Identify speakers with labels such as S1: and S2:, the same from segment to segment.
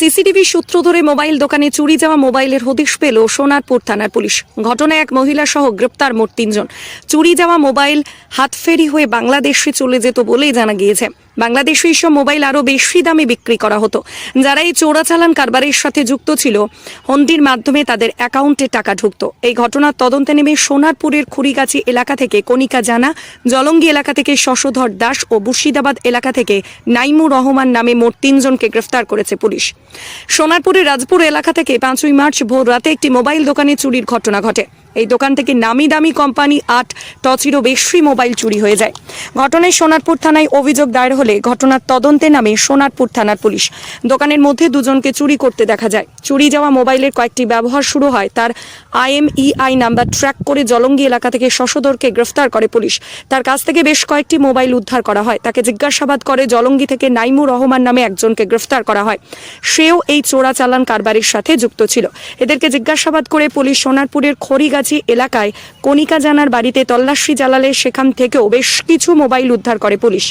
S1: CCTV সূত্র ধরে mobile দোকানে চুরি যাওয়া মোবাইলের হদিশ পেল সোনারপুর থানার পুলিশ। ঘটনায় এক মহিলা সহ গ্রেপ্তার মোট তিনজন। চুরি যাওয়া মোবাইল হাতফেরি হয়ে বাংলাদেশে চলে যেত বলেই জানা গিয়েছে। বাংলাদেশে এইসব মোবাইল আরও বেশি দামে বিক্রি করা হতো। যারা এই চোরাচালান কারবারের সাথে যুক্ত ছিল হন্ডির মাধ্যমে তাদের অ্যাকাউন্টে টাকা ঢুকতো। এই ঘটনার তদন্তে নেমে সোনারপুরের খুড়িগাছি এলাকা থেকে কণিকা জানা, জলঙ্গি এলাকা থেকে শশধর দাস ও মুর্শিদাবাদ এলাকা থেকে নাইমুর রহমান নামে মোট তিনজনকে গ্রেফতার করেছে পুলিশ। সোনারপুরের রাজপুর এলাকা থেকে পাঁচই মার্চ ভোর রাতে একটি মোবাইল দোকানে চুরির ঘটনা ঘটে। এই দোকান থেকে নামি দামি কোম্পানি আট টচিরও বেশি মোবাইল চুরি হয়ে যায়। ঘটনায় সোনারপুর থানায় অভিযোগ দায়ের হলে ঘটনার তদন্তে নামে সোনারপুর থানার পুলিশ। দোকানের মধ্যে দুজনকে চুরি করতে দেখা যায়। চুরি যাওয়া মোবাইলের কয়েকটি ব্যবহার শুরু হয়, তার আইএমইআই নাম্বার ট্র্যাক করে জলঙ্গি এলাকা থেকে শশধরকে গ্রেফতার করে পুলিশ। তার কাছ থেকে বেশ কয়েকটি মোবাইল উদ্ধার করা হয়। তাকে জিজ্ঞাসাবাদ করে জলঙ্গি থেকে নাইমুর রহমান নামে একজনকে গ্রেফতার করা হয়। সেও এই চোরাচালান কারবারির সাথে যুক্ত ছিল। এদেরকে জিজ্ঞাসাবাদ করে পুলিশ সোনারপুরের খড়িগাছি এলাকায় কণিকা জানার বাড়িতে তল্লাশি চালালে সেখান থেকেও বেশ কিছু মোবাইল উদ্ধার করে পুলিশ।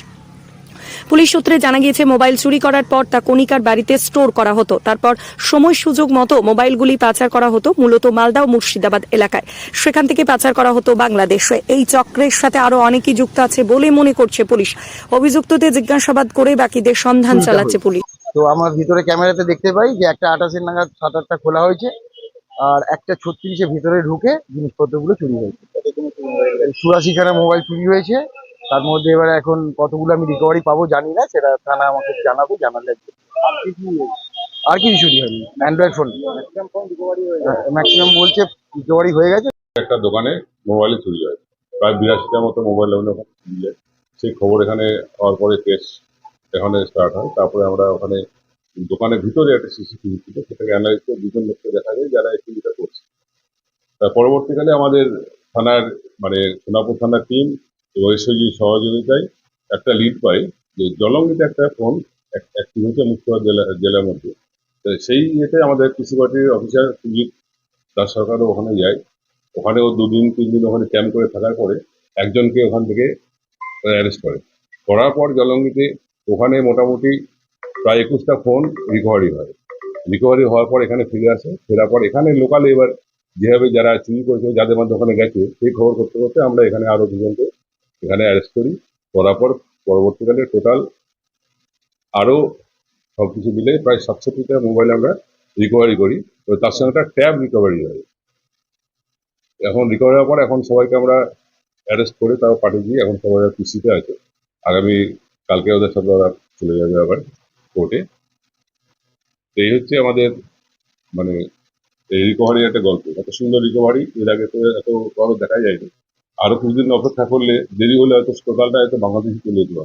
S1: পুলিশ সূত্রে জানা গিয়েছে মোবাইল চুরি করার পর তা কণিকার বাড়িতে স্টোর করা হতো। তারপর সময় সুযোগ মতো মোবাইলগুলি পাচার করা হতো মূলত মালদা ও মুর্শিদাবাদ এলাকায়। সেখান থেকে পাচার করা হতো বাংলাদেশে। এই চক্রের সাথে আরও অনেকেই যুক্ত আছে বলে মনে করছে পুলিশ। অভিযুক্তদের জিজ্ঞাসাবাদ করে বাকিদের সন্ধান চালাচ্ছে পুলিশ।
S2: তো আমার ভিতরে ক্যামেরাতে দেখতে পাই যে একটা আঠাশের নাগাদ সাত আটটা খোলা হয়েছে। আর একটা ছত্রিশে ভিতরে ঢুকে জিনিসপত্রগুলো চুরি হয়েছে। চুরাশি খানা মোবাইল চুরি হয়েছে। তার মধ্যে এবারে এখন কতগুলো আমি রিকভারি পাবো জানি না, সেটা থানা আমাকে জানাবে, জানালে আর কিছু চুরি হয়নি? অ্যান্ড্রয়েড ফোন ম্যাক্সিমাম বলছে রিকভারি হয়ে গেছে।
S3: একটা দোকানে মোবাইলে চুরি হয়। প্রায় বিরাশিটার মতো মোবাইল ওখানে চুরি হয়। সেই খবর এখানে হওয়ার পরে কেস এখানে স্টার্ট হয়। তারপরে আমরা ওখানে দোকানের ভিতরে একটা সিসিটিভি ছিল, সেটাকে অ্যানালাইজ করে দুজন লোককে দেখা যায় যারা এই চুরিটা করছে। পরবর্তীকালে আমাদের থানার মানে সোনাপুর থানার টিম এবং এসওজির সহযোগিতায় একটা লিড পাই যে জলঙ্গিতে একটা ফোন অ্যাক্টিভ হয়েছে মুর্শিদাবাদ জেলা, জেলার মধ্যে। তো সেই ইয়েতে আমাদের কৃষি পার্টির অফিসার সুজিত দাস সরকারও ওখানে যায়। ওখানেও দুদিন তিন দিন ওখানে ক্যাম্প করে থাকার পরে একজনকে ওখান থেকে অ্যারেস্ট করে। করার পর জলঙ্গিতে ওখানে মোটামুটি প্রায় একুশটা ফোন রিকভারি হয়। রিকভারি হওয়ার পর এখানে ফিরে আসে। ফেরার পর এখানে লোকালে এবার যেভাবে যারা চুরি করেছে, যাদের মধ্যে ওখানে গেছে, সেই খবর করতে করতে আমরা এখানে আরও দুজনকে এখানে অ্যারেস্ট করি। করার পর পরবর্তীকালে টোটাল আরও সবকিছু মিলে প্রায় সাতষট্টিটা মোবাইল আমরা রিকভারি করি। তো তার সঙ্গে একটা ট্যাব রিকভারি হয়। এখন রিকভারি হওয়ার পর এখন সবাইকে আমরা অ্যারেস্ট করে তাও পাঠিয়ে দিই এখন সবাই পিসিতে আছে। আগামী কালকে ওদের সাথে ওরা চলে যাবে আবার। কোর্টে তো এই হচ্ছে আমাদের মানে এই রিকভারি একটা গল্প। এত সুন্দর রিকভারি এর আগে তো এত বড় দেখা যায়নি। আরও কিছুদিন অপেক্ষা করলে দেরি হলে হয়তো টোটালটা হয়তো বাংলাদেশে চলে যেতে